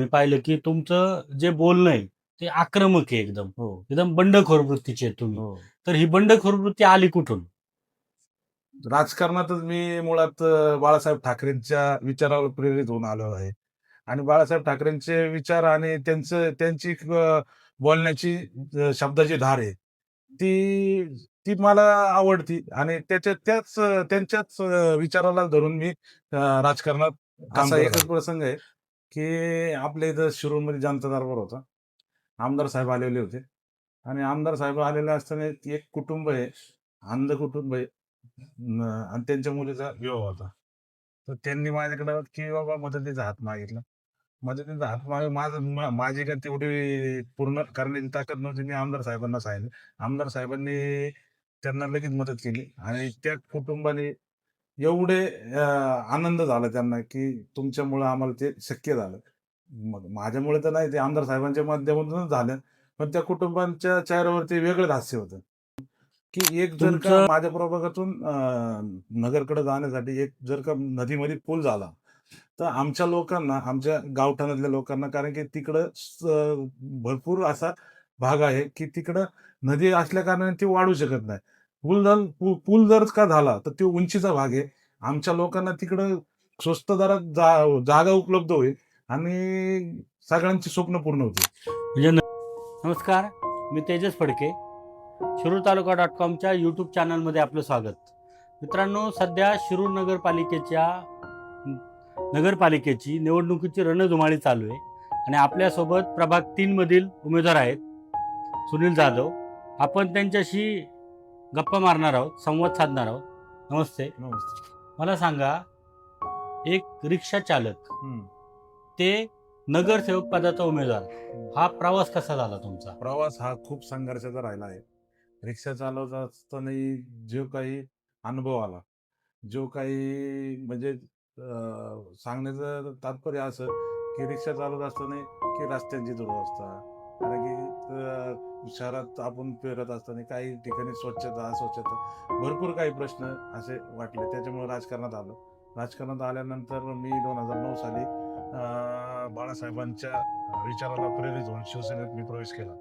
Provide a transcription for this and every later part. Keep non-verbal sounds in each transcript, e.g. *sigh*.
मी पाहिलं की तुमचं जे बोलणं आहे ते आक्रमक आहे एकदम. हो. एकदम बंडखोर वृत्तीचे तुम्ही. हो. तर ही बंडखोर वृत्ती आली कुठून? राजकारणातच मी मुळात बाळासाहेब ठाकरेंच्या विचारावर प्रेरित होऊन आलो आहे. आणि बाळासाहेब ठाकरेंचे विचार आणि त्यांचं त्यांची बोलण्याची शब्दाची धार आहे ती ती मला आवडती. आणि त्याच्या त्याच त्यांच्याच विचाराला धरून मी राजकारणात काम असा एकच. प्रसंग आहे. की आपल्या इथं शिरूरमध्ये जनता दरबार होता. आमदार साहेब आलेले होते. आणि आमदार साहेब आलेले असताना एक कुटुंब आहे अंध कुटुंब आहे. आणि त्यांच्या मुलीचा विवाह होता. तर त्यांनी माझ्याकडं की बाबा मदतीचा हात मागितला. मदतीचा हात माग माझं मा- माझी का तेवढी पूर्ण करण्याची ताकद नव्हती. मी आमदार साहेबांना सांगितलं. आमदार साहेबांनी त्यांना लगेच मदत केली. आणि त्या कुटुंबाने एवढे आनंद झाला त्यांना की तुमच्यामुळे आम्हाला ते शक्य झालं. मग माझ्यामुळे तर नाही ते आमदार साहेबांच्या माध्यमातूनच झालं. पण त्या कुटुंबांच्या चेहऱ्यावरती वेगळंच हास्य होतं. की एक जर का माझ्या प्रभागातून नगरकडे जाण्यासाठी एक जर का नदीमध्ये पूल झाला तर आमच्या लोकांना आमच्या गावठाणातल्या लोकांना कारण की तिकडं भरपूर असा भाग आहे की तिकडं नदी असल्या कारणाने ती वाढू शकत नाही. पूल जर पू- पूल जर का झाला तर तो उंचीचा भाग आहे. आमच्या लोकांना तिकडं स्वस्त दरात जा- जागा उपलब्ध होईल आणि सगळ्यांची स्वप्न पूर्ण होतील. म्हणजे न- नमस्कार मी तेजस फडके. शिरूर तालुका डॉट कॉमच्या यूट्यूब चॅनलमध्ये आपलं स्वागत. मित्रांनो सध्या शिरूर नगरपालिकेच्या नगरपालिकेची निवडणुकीची रणधुमाळी चालू आहे. आणि आपल्यासोबत प्रभाग तीनमधील उमेदवार आहेत सुनील जाधव. आपण त्यांच्याशी गप्पा मारणार आहोत संवाद साधणार आहोत. नमस्ते. नमस्ते. मला सांगा एक रिक्षा चालक हम्म. ते नगरसेवक पदाचा उमेदवार हा प्रवास कसा झाला तुमचा? प्रवास हा खूप संघर्षाचा राहिला आहे. रिक्षा चालवत असताना जो काही अनुभव आला जो काही म्हणजे अं, सांगण्याचं तात्पर्य असं की रिक्षा चालवत असताना की रस्त्यांची दुरवस्था कारण की शहरात आपण फिरत असताना काही ठिकाणी स्वच्छता अस्वच्छता भरपूर काही प्रश्न असे वाटले. त्याच्यामुळे राजकारणात आलो. राजकारणात आल्यानंतर मी दोन हजार नऊ साली बाळासाहेबांच्या विचाराला प्रेरित होऊन शिवसेनेत मी प्रवेश केला.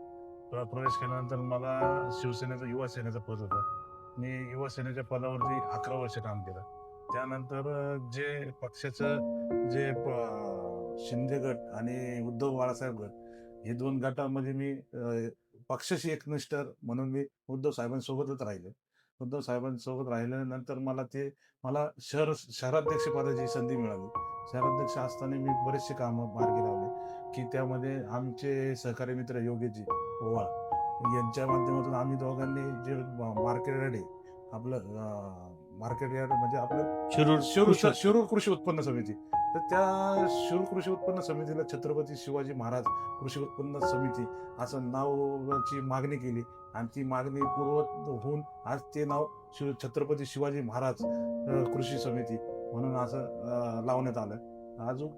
प्रवेश केल्यानंतर मला शिवसेनेचं युवा सेनेचं पद होतं. मी युवा सेनेच्या पदावरती अकरा वर्ष काम केलं. त्यानंतर जे पक्षाचं जे प- शिंदे गट आणि उद्धव बाळासाहेब गट हे दोन गटामध्ये मी पक्षाशी एकनिष्ठ म्हणून मी उद्धव साहेबांसोबतच राहिले. उद्धव साहेबांसोबत राहिल्यानंतर मला ते मला शहर शहराध्यक्ष पदाची संधी मिळाली. शहराध्यक्ष असताना मी बरेचसे कामं मार्गी लावले की त्यामध्ये आमचे सहकारी मित्र योगेजी ओवाळ यांच्या माध्यमातून आम्ही दोघांनी जे मार्केट यार्ड आहे आपलं मार्केट यार्ड म्हणजे आपलं शिरूर शिरूर शिरूर कृषी उत्पन्न समिती तर त्या शिरूर कृषी उत्पन्न समितीला छत्रपती शिवाजी महाराज कृषी उत्पन्न समिती असं नावाची मागणी केली. आणि ती मागणी पूर्वत होऊन आज ते नाव शिव छत्रपती शिवाजी महाराज कृषी समिती म्हणून असं लावण्यात आलं. अजून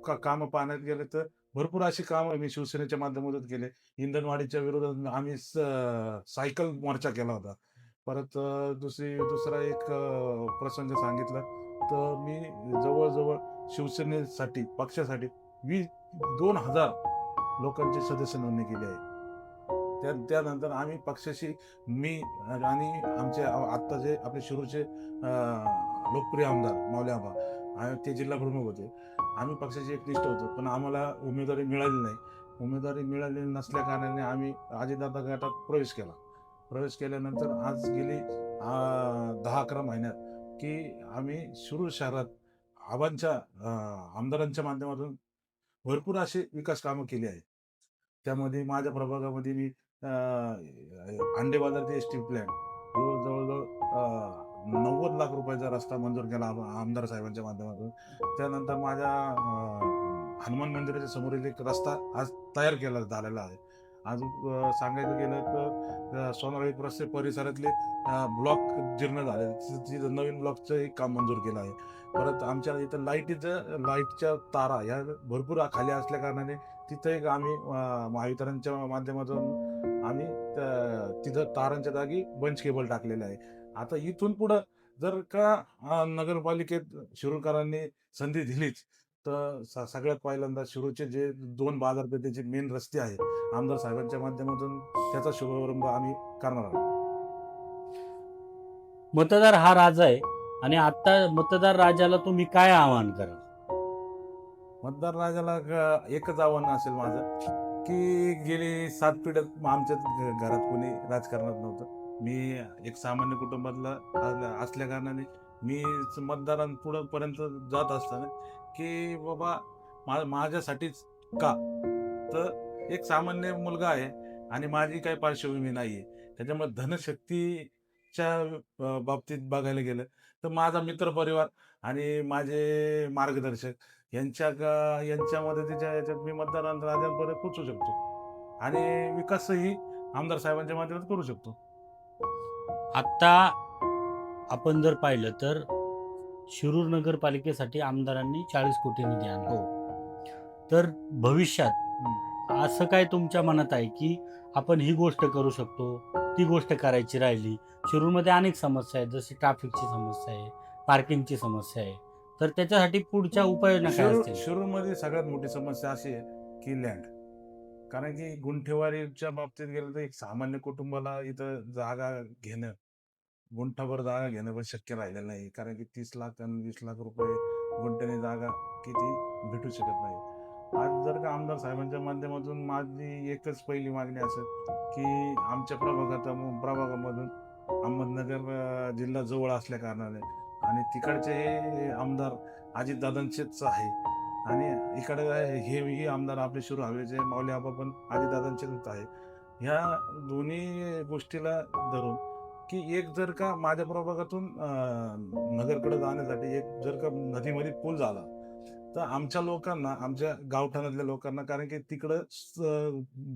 का कामं पाहण्यात गेले तर भरपूर अशी कामं मी शिवसेनेच्या माध्यमातून केले. इंधनवाढीच्या विरोधात आम्ही स- सायकल मोर्चा केला होता. परत दुसरी दुसरा एक प्रसंग सांगितला. तर मी जवळजवळ शिवसेनेसाठी पक्षासाठी वीस दोन हजार लोकांची सदस्य नोंदणी केली आहे. त्या त्यानंतर आम्ही पक्षाशी मी आणि आमचे आत्ता जे आपले शिरूरचे लोकप्रिय आमदार माऊली आबा ते जिल्हा प्रमुख होते. आम्ही पक्षाची एक लिस्ट होतो पण आम्हाला उमेदवारी मिळाली नाही. उमेदवारी मिळाली नसल्या कारणाने आम्ही अजितदादा गटात प्रवेश केला. प्रवेश केल्यानंतर आज गेली दहा अकरा महिन्यात की आम्ही शिरूर शहरात आबांच्या आमदारांच्या माध्यमातून भरपूर असे विकास कामं केली आहेत. त्यामध्ये माझ्या प्रभागामध्ये मी अंडे बाजार ते स्टील प्लॅन जवळजवळ नव्वद लाख रुपयाचा रस्ता मंजूर केला आमदार साहेबांच्या माध्यमातून. त्यानंतर माझ्या हनुमान मंदिराच्या समोरील एक रस्ता आज तयार केला झालेला आहे. अजून सांगायचं गेलं तर अं, रस्ते परिसरातले ब्लॉक जीर्ण झाले. तिथं नवीन ब्लॉकचं एक काम मंजूर केलं आहे. परत आमच्या इथं लाईटीचं लाईटच्या तारा ह्या भरपूर खाली असल्या कारणाने तिथं एक आम्ही महावितरणच्या माध्यमातून आम्ही तिथं तारांच्या जागी बंच केबल टाकलेलं आहे. आता इथून पुढं जर का नगरपालिकेत शिरूरकरांनी संधी दिलीच तर सगळ्यात पहिल्यांदा शिरूरचे जे दोन बाजारपेठेचे मेन रस्ते आहे आमदार साहेबांच्या माध्यमातून त्याचा शुभारंभ आम्ही करणार आहोत. मतदार हा राजा आहे आणि आता मतदार राजाला तुम्ही काय आवाहन कराल? मतदार राजाला ग- एकच आव्हान असेल माझं की गेली सात पिढ्यात आमच्या घरात कोणी राजकारणात नव्हतं. मी एक सामान्य कुटुंबातला असल्या- असल्या कारणाने मी मतदारांपुढं पर्यंत जात असताना की बाबा मा माझ्यासाठीच का? तर एक सामान्य मुलगा आहे आणि माझी काही पार्श्वभूमी नाही आहे त्याच्यामुळे धनशक्तीच्या बाबतीत बघायला गेलं तर माझा मित्रपरिवार आणि माझे मार्गदर्शक यांच्या का यांच्या मदतीच्या याच्यात मी मतदार राजापर्यंत पोचू शकतो. आणि विकासही आमदार साहेबांच्या माध्यमात करू शकतो. आत्ता आपण जर पाहिलं तर शिरूर नगरपालिकेसाठी आमदारांनी चाळीस कोटी निधी आणला. हो. तर भविष्यात असं काय तुमच्या मनात आहे की आपण ही गोष्ट करू शकतो? ती गोष्ट करायची राहिली. शिरूरमध्ये अनेक समस्या आहेत जशी ट्रॅफिकची समस्या आहे पार्किंगची समस्या आहे. तर त्याच्यासाठी पुढच्या उपाययोजना काय शिरूर असतील? शिरूरमध्ये सगळ्यात मोठी समस्या अशी आहे की लँड कारण की गुंठेवारीच्या बाबतीत गेलं तर एक सामान्य कुटुंबाला इथं जागा घेणं गुंठाभर जागा घेणं पण शक्य राहिलेलं नाही. कारण की तीस लाख आणि वीस लाख रुपये गुंठ्याने जागा किती भेटू शकत नाही. आज जर का आमदार साहेबांच्या माध्यमातून माझी एकच पहिली मागणी असेल की आमच्या प्रभागात प्रभागामधून अहमदनगर जिल्हा जवळ असल्या कारणाने आणि तिकडचे हे आमदार अजितदादांचेच आहे. आणि इकडे हे ही आमदार आपले सुरू हवेचे माऊली आबा पण अजितदादांचेच आहे ह्या दोन्ही गोष्टीला धरून की एक जर का माझ्या प्रभागातून नगरकडे जाण्यासाठी एक जर का नदीमध्ये पूल झाला तर आमच्या लोकांना आमच्या गावठाणातल्या लोकांना कारण की तिकडं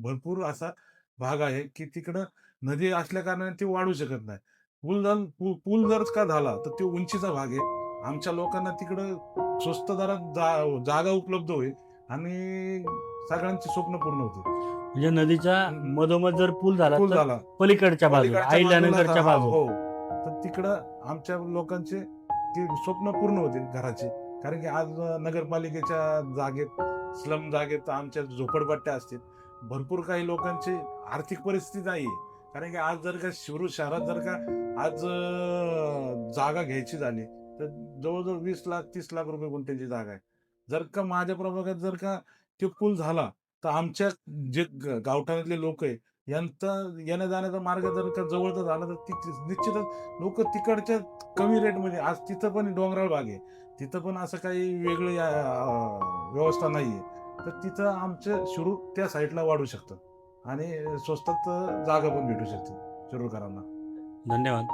भरपूर असा भाग आहे की तिकडं नदी असल्या कारणाने ती वाढू शकत नाही. पूल जर पू- पूल जर का झाला तर तो उंचीचा भाग आहे. आमच्या लोकांना तिकडं स्वस्त दरात जा- जागा उपलब्ध होईल आणि सगळ्यांची स्वप्न पूर्ण होतील. म्हणजे नदीच्या मधोमध जर पूल झाला पूल तर झाला. पलीकडच्या बाजूला पलीकडच्या बाजूला बाजू हो तर तिकडं आमच्या लोकांचे ते स्वप्न पूर्ण होतील घराचे. कारण की आज नगरपालिकेच्या जागेत स्लम जागेत आमच्या झोपडपट्ट्या असतील. भरपूर काही लोकांची आर्थिक परिस्थिती नाही कारण की आज जर का शिरूर शहरात जर का आज अं, जागा घ्यायची झाली तर जवळजवळ वीस लाख तीस लाख रुपये गुंठ्याची जागा आहे. जर का माझ्या प्रभागात जर का तो पूल झाला तर आमच्या जे ग- गावठाणातले लोक आहे यांचा येण्या जाण्याचा मार्ग जर का जवळचा झाला तर ती निश्चितच लोक तिकडच्या कमी रेटमध्ये आज तिथं पण डोंगराळ भाग आहे. तिथं पण असं काही वेगळं अं, व्यवस्था नाही आहे. तर तिथं आमचं शिरू त्या साईडला वाढू शकतं आणि स्वस्तात जागा पण भेटू शकते शिरूरकरांना धन्यवाद.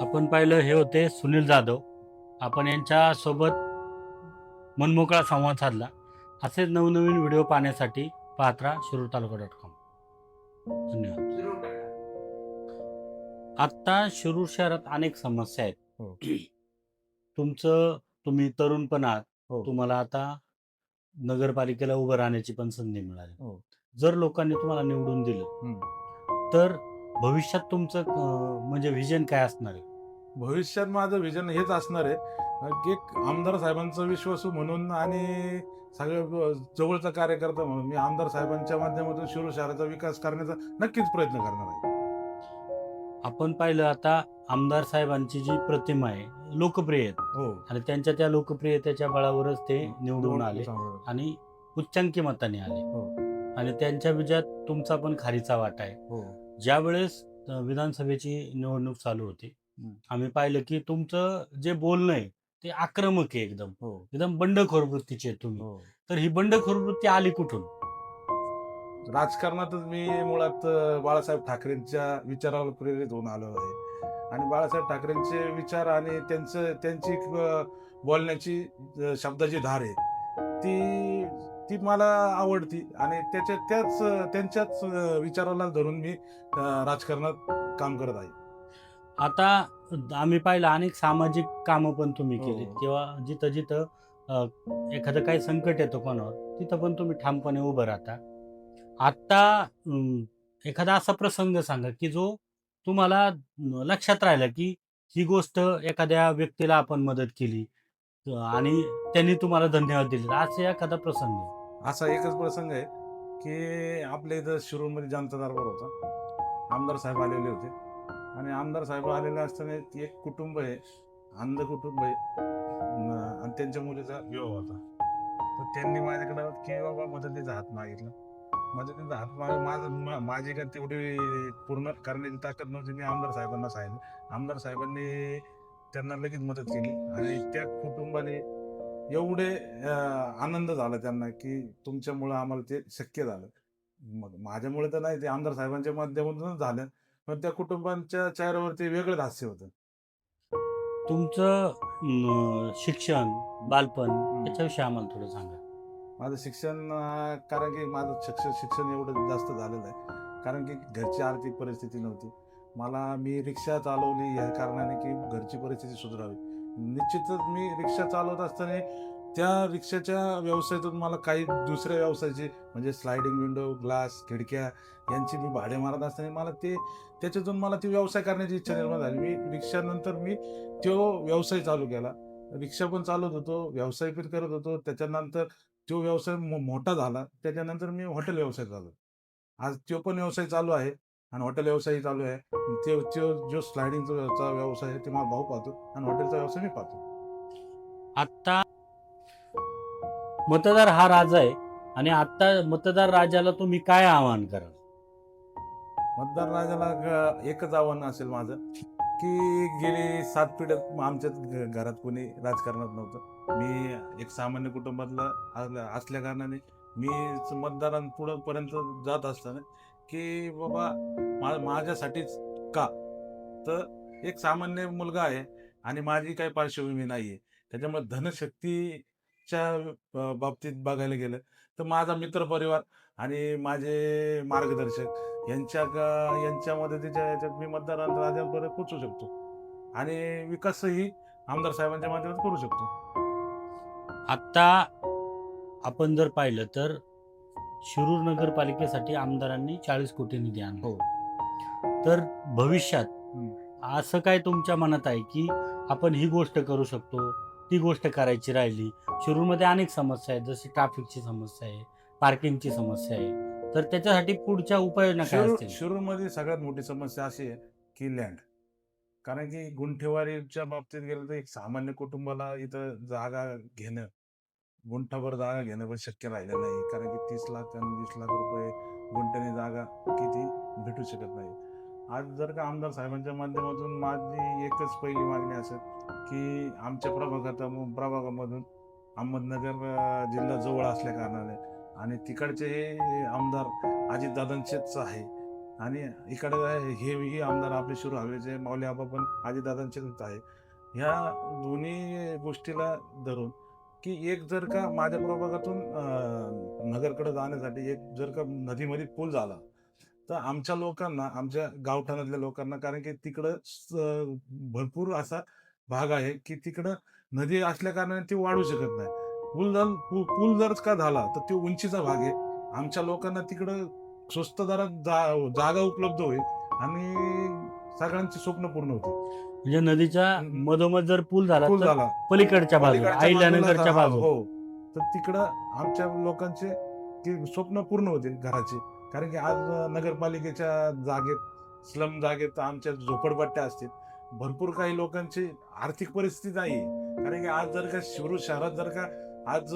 आपण पाहिलं हे होते सुनील जाधव. आपण यांच्यासोबत मनमोकळा संवाद साधला. असेच नवनवीन व्हिडिओ पाहण्यासाठी पाहत राहा शिरूर तालुका डॉट कॉम धन्यवाद आत्ता शिरूर शहरात अनेक समस्या आहेत हो. *clears throat* तुमचं तुम्ही तरुण पण आहात हो. तुम्हाला आता नगरपालिकेला उभं राहण्याची पण संधी मिळाली हो. जर लोकांनी तुम्हाला निवडून दिलं. तर भविष्यात तुमचं म्हणजे व्हिजन काय असणार आहे भविष्यात माझं विजन हेच असणार आहे. की एक आमदार साहेबांचा विश्वासू म्हणून आणि सगळं जवळचा कार्यकर्ता म्हणून मी आमदार साहेबांच्या माध्यमातून शिरूर शहराचा विकास करण्याचा नक्कीच प्रयत्न करणार आहे. आपण पाहिलं आता आमदार साहेबांची जी प्रतिमा आहे लोकप्रिय आहेत. हो. आणि त्यांच्या त्या लोकप्रियतेच्या बळावरच ते निवडून आले हो आणि उच्चांकी मताने आले. आणि त्यांच्या विजयात तुमचा पण खारीचा वाटा आहे. हो. ज्या वेळेस विधानसभेची निवडणूक चालू होती. आम्ही पाहिलं की तुमचं जे बोलणं आहे ते आक्रमक आहे एकदम. हो. एकदम बंडखोर वृत्तीचे आहे तुम्ही. हो. तर ही बंडखोर वृत्ती आली कुठून? राजकारणातच मी मुळात अं, बाळासाहेब ठाकरेंच्या विचारावर प्रेरित होऊन आलो आहे. आणि बाळासाहेब ठाकरेंचे विचार आणि त्यांचं त्यांची अं, बोलण्याची अं, शब्दाची धार आहे ती ती मला आवडती. आणि त्याच्या त्याच त्यांच्याच अं, विचाराला धरून मी अं, राजकारणात काम करत आहे. आता आम्ही पाहिलं अनेक सामाजिक कामं पण तुम्ही हो. केलीत किंवा जिथं जिथं एखादं काही संकट येतं कोणावर तिथं पण तुम्ही ठामपणे उभं राहता. आत्ता एखादा असा प्रसंग सांगा की जो तुम्हाला लक्षात राहिला की ही गोष्ट एखाद्या व्यक्तीला आपण मदत केली आणि त्यांनी तुम्हाला धन्यवाद दिले. असे एखादा प्रसंग? असा एकच प्रसंग आहे की आपल्या इथं शिरूरमध्ये जनता दरबार होता. आमदार साहेब आलेले होते. आमदार साहेब आलेले असताना एक कुटुंब आहे अंध कुटुंब आहे. आणि त्यांच्या मुलीचा विवाह होता. तर त्यांनी माझ्याकडं की बाबा मदतीचा हात मागितला. मदतीचा हात माग माझं माझी काय तेवढी पूर्ण करण्याची ताकद नव्हती. मी आमदार साहेबांना सांगितलं. आमदार साहेबांनी त्यांना लगेच मदत केली. आणि त्या कुटुंबाने एवढे आनंद झाला त्यांना की तुमच्यामुळं आम्हाला ते शक्य झालं. मग माझ्यामुळे तर नाही ते आमदार साहेबांच्या माध्यमातूनच झालं. पण त्या कुटुंबांच्या चेहऱ्यावरती वेगळंच हास्य होतं. तुमचं अं, शिक्षण बालपण याच्याविषयी आम्हाला थोडं सांगा. माझं शिक्षण अं, कारण की माझं शिक्षण शिक्षण एवढं जास्त झालेलं आहे. कारण की घरची आर्थिक परिस्थिती नव्हती. मला मी रिक्षा चालवली ह्या कारणाने की घरची परिस्थिती सुधारावी. निश्चितच मी रिक्षा चालवत असताना त्या रिक्षाच्या व्यवसायातून मला काही दुसऱ्या व्यवसायाचे म्हणजे स्लायडिंग विंडो ग्लास खिडक्या यांची मी भाडे मारत असताना मला ते त्याच्यातून मला ती व्यवसाय करण्याची इच्छा निर्माण झाली. मी रिक्षानंतर मी तो व्यवसाय चालू केला. रिक्षा पण चालवत होतो व्यवसाय पण करत होतो. त्याच्यानंतर तो व्यवसाय मो- मोठा झाला. त्याच्यानंतर मी हॉटेल व्यवसाय चालू आज तो पण व्यवसाय चालू आहे आणि हॉटेल व्यवसाय चालू आहे. ते तो जो स्लायडिंगचा व्यवसाय आहे ते मला भाऊ पाहतो आणि हॉटेलचा व्यवसाय मी पाहतो. आत्ता मतदार हा राजा आहे आणि आता मतदार राजाला तुम्ही काय आवाहन कराल? मतदार राजाला एकच आव्हान असेल माझं की गेली सात पिढ्यात आमच्या घरात कोणी राजकारणात नव्हतं. मी एक सामान्य कुटुंबातला असल्या- कारणाने मी मतदारांपुढंपर्यंत जात असताना की बाबा माझ्यासाठीच का? तर एक सामान्य मुलगा आहे आणि माझी काही पार्श्वभूमी नाही आहे त्याच्यामुळे धनशक्ती अ, बाबतीत बघायला गेलं तर माझा मित्रपरिवार आणि माझे मार्गदर्शक यांच्या ग- यांच्या मदतीच्या याच्यात मी मतदार राजांपर्यंत पोचू शकतो आणि विकासही आमदार साहेबांच्या माध्यमातून करू शकतो आत्ता आपण जर पाहिलं तर शिरूर नगरपालिकेसाठी आमदारांनी चाळीस कोटी निधी आणला हो. तर भविष्यात. असं काय तुमच्या मनात आहे की आपण ही गोष्ट करू शकतो ती गोष्ट करायची राहिली. शिरूरमध्ये अनेक समस्या आहेत जशी ट्रॅफिकची समस्या आहे पार्किंगची समस्या आहे. तर त्याच्यासाठी पुढच्या उपाययोजना काय शिरूर असतील? शिरूरमध्ये सगळ्यात मोठी समस्या अशी आहे की लँड कारण की गुंठेवारीच्या बाबतीत गेलं तर एक सामान्य कुटुंबाला इथं जागा घेणं गुंठाभर जागा घेणं पण शक्य राहिलं नाही. कारण की तीस लाख आणि वीस लाख रुपये गुंठ्याने जागा किती भेटू शकत नाही. आज जर का आमदार साहेबांच्या माध्यमातून माझी एकच पहिली मागणी असेल की आमच्या प्रभागात प्रभागामधून अहमदनगर जिल्हा जवळ असल्या कारणाने आणि तिकडचे हे आमदार अजितदादांचेच आहे. आणि इकडे हे आमदार आपले शिरू हवेचे माऊली आबा पण अजितदादांचेच आहे ह्या दोन्ही गोष्टीला धरून की एक जर का माझ्या प्रभागातून नगरकडे जाण्यासाठी एक जर का नदीमध्ये पूल झाला तर आमच्या लोकांना आमच्या गावठाणातल्या लोकांना कारण की तिकडं भरपूर असा भाग आहे की तिकडं नदी असल्या कारणाने ती वाढू शकत नाही. पूल जर पूल जर का झाला तर तो उंचीचा भाग आहे. आमच्या लोकांना तिकडं स्वस्त दरात जागा उपलब्ध होईल आणि सगळ्यांची स्वप्न पूर्ण होतील. म्हणजे नदीच्या. मधोमध जर पूल झाला पूल तर झाला. पलीकडच्या बाजूला पलीकडच्या आईल्यानगरच्या बाजूला बाजू हो. तर तिकडं आमच्या लोकांचे ती स्वप्न पूर्ण होते घराचे. कारण की आज नगरपालिकेच्या जागेत स्लम जागेत आमच्या झोपडपट्ट्या असतील. भरपूर काही लोकांची आर्थिक परिस्थिती नाही आहे. कारण की आज जर का शिरूर शहरात जर का आज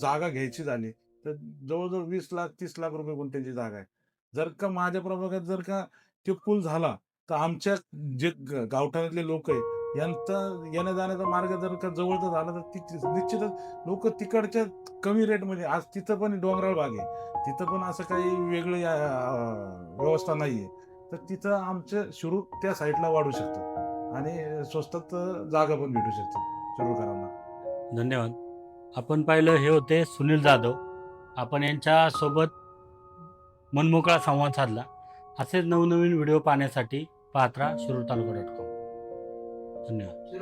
जागा घ्यायची झाली तर जवळजवळ वीस लाख तीस लाख रुपये गुंठ्याची जागा आहे. जर का माझ्या प्रभागात जर का ते पूल झाला तर आमच्या जे गावठाणातले लोक आहे यांचा येण्या जाण्याचा मार्ग जर का जवळचा झाला तर तिथे निश्चितच लोक तिकडच्या कमी रेटमध्ये आज तिथं पण डोंगराळ भाग आहे. तिथं पण असं काही वेगळं व्यवस्था व्यवस्था आहे तर तिथं आमचं सुरू त्या साईडला वाढू शकतं. आणि स्वस्तात जागा पण भेटू शकते सुरूकरांना धन्यवाद. आपण पाहिलं हे होते सुनील जाधव. आपण यांच्या सोबत मनमोकळा संवाद साधला. असेच नवनवीन व्हिडिओ पाहण्यासाठी पात्रा शिरूर तालुका डॉट कॉम धन्यवाद